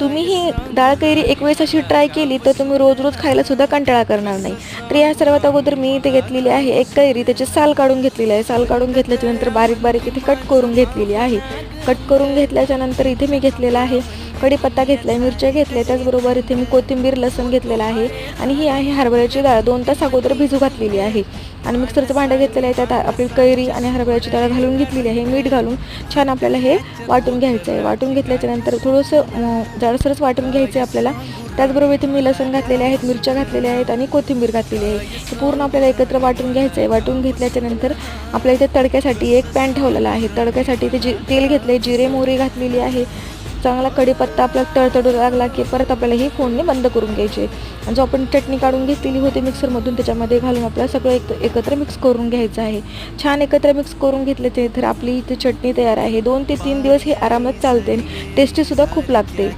तुम्ही ही डाळ कैरी एक वेळेस अशी ट्राय केली तर तुम्ही रोज रोज खायलासुद्धा कंटाळा करणार नाही. तर या सर्वात अगोदर मी इथे घेतलेली आहे एक कैरी त्याची साल काढून घेतलेली आहे. साल काढून घेतल्याच्यानंतर बारीक बारीक इथे कट करून घेतलेली आहे. कट करून घेतल्याच्यानंतर इथे मी घेतलेला आहे कढीपत्ता घेतला आहे मिरच्या घेतल्या त्याचबरोबर इथे मी कोथिंबीर लसूण घेतलेला आहे. आणि ही आहे हरभऱ्याची डाळ. दोन तास अगोदर भिजू घातलेली आहे. आणि मिक्सरचं भांडं घेतलेलं आहे. त्यात आपली कैरी आणि हरभऱ्याची डाळ घालून घेतलेली आहे. मीठ घालून छान आपल्याला हे वाटून घ्यायचं आहे. वाटून घेतल्याच्यानंतर थोडंसं जाडसरच वाटून घ्यायचं आहे आपल्याला. त्याचबरोबर इथे मी लसण घातलेले आहेत मिरच्या घातलेल्या आहेत आणि कोथिंबीर घातलेली आहे. हे पूर्ण आपल्याला एकत्र वाटून घ्यायचं आहे. वाटून घेतल्याच्यानंतर आपल्या इथे तडक्यासाठी एक पॅन ठेवलेला आहे. तडक्यासाठी ते जी तेल घेतलं आहे जिरे मोहरी घातलेली आहे. चांगला कढीपत्ता आपला तळतडू लागला की परत आपल्याला ही फोडणी बंद करून घ्यायची. आणि जो आपण चटणी काढून घेतलेली होती मिक्सरमधून त्याच्यामध्ये घालून आपल्याला सगळं एक एकत्र मिक्स करून घ्यायचं आहे. छान एकत्र मिक्स करून घेतले ते तर आपली इथे चटणी तयार आहे. दोन ते तीन दिवस हे आरामात चालते टेस्टीसुद्धा खूप लागते.